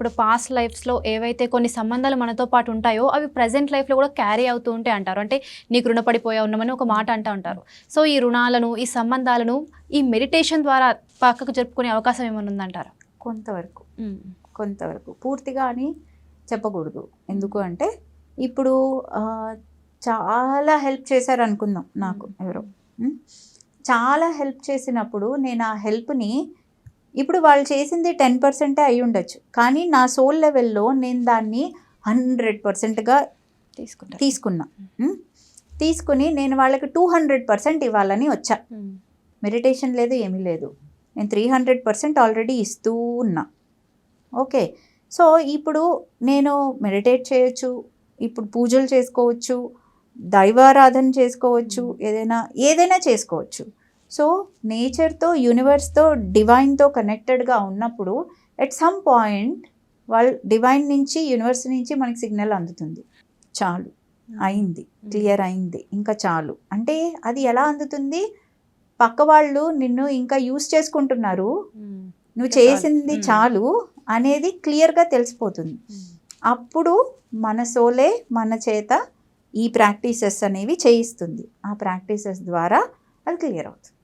ఇప్పుడు పాస్ట్ లైఫ్స్లో ఏవైతే కొన్ని సంబంధాలు మనతో పాటు ఉంటాయో అవి ప్రజెంట్ లైఫ్లో కూడా క్యారీ అవుతూ ఉంటాయి అంటారు. అంటే నీకు రుణపడిపోయా ఉన్నామని ఒక మాట అంటూ ఉంటారు. సో ఈ రుణాలను ఈ సంబంధాలను ఈ మెడిటేషన్ ద్వారా పక్కకు జరుపుకునే అవకాశం ఏమైనా ఉందంటారా? కొంతవరకు. కొంతవరకు. పూర్తిగా అని చెప్పకూడదు. ఎందుకు అంటే ఇప్పుడు చాలా హెల్ప్ చేశారు అనుకుందాం నాకు. ఎవరో? చాలా హెల్ప్ చేసినప్పుడు నేను ఆ హెల్ప్ని ఇప్పుడు వాళ్ళు చేసింది టెన్ పర్సెంటే అయి ఉండొచ్చు. కానీ నా సోల్ లెవెల్లో నేను దాన్ని హండ్రెడ్ పర్సెంట్గా తీసుకుంటారు తీసుకున్నా? తీసుకుని నేను వాళ్ళకి టూ హండ్రెడ్ పర్సెంట్ ఇవ్వాలని వచ్చా. మెడిటేషన్ లేదు ఏమీ లేదు. నేను త్రీ హండ్రెడ్ పర్సెంట్ ఆల్రెడీ ఇస్తూ ఉన్నా. ఓకే. సో ఇప్పుడు నేను మెడిటేట్ చేయొచ్చు ఇప్పుడు పూజలు చేసుకోవచ్చు దైవారాధన చేసుకోవచ్చు ఏదైనా ఏదైనా చేసుకోవచ్చు. సో నేచర్తో యూనివర్స్తో డివైన్తో కనెక్టెడ్గా ఉన్నప్పుడు ఎట్ సమ్ పాయింట్ వాళ్ళు డివైన్ నుంచి యూనివర్స్ నుంచి మనకి సిగ్నల్ అందుతుంది. చాలు. అయింది. క్లియర్ అయింది. ఇంకా చాలు. అంటే అది ఎలా అందుతుంది? పక్క వాళ్ళు నిన్ను ఇంకా యూస్ చేసుకుంటున్నారు. నువ్వు చాలు. చేసింది. చాలు అనేది క్లియర్గా తెలిసిపోతుంది. అప్పుడు మన సోలే మన చేత ఈ ప్రాక్టీసెస్ అనేవి చేయిస్తుంది. ఆ ప్రాక్టీసెస్ ద్వారా అది క్లియర్ అవుతుంది.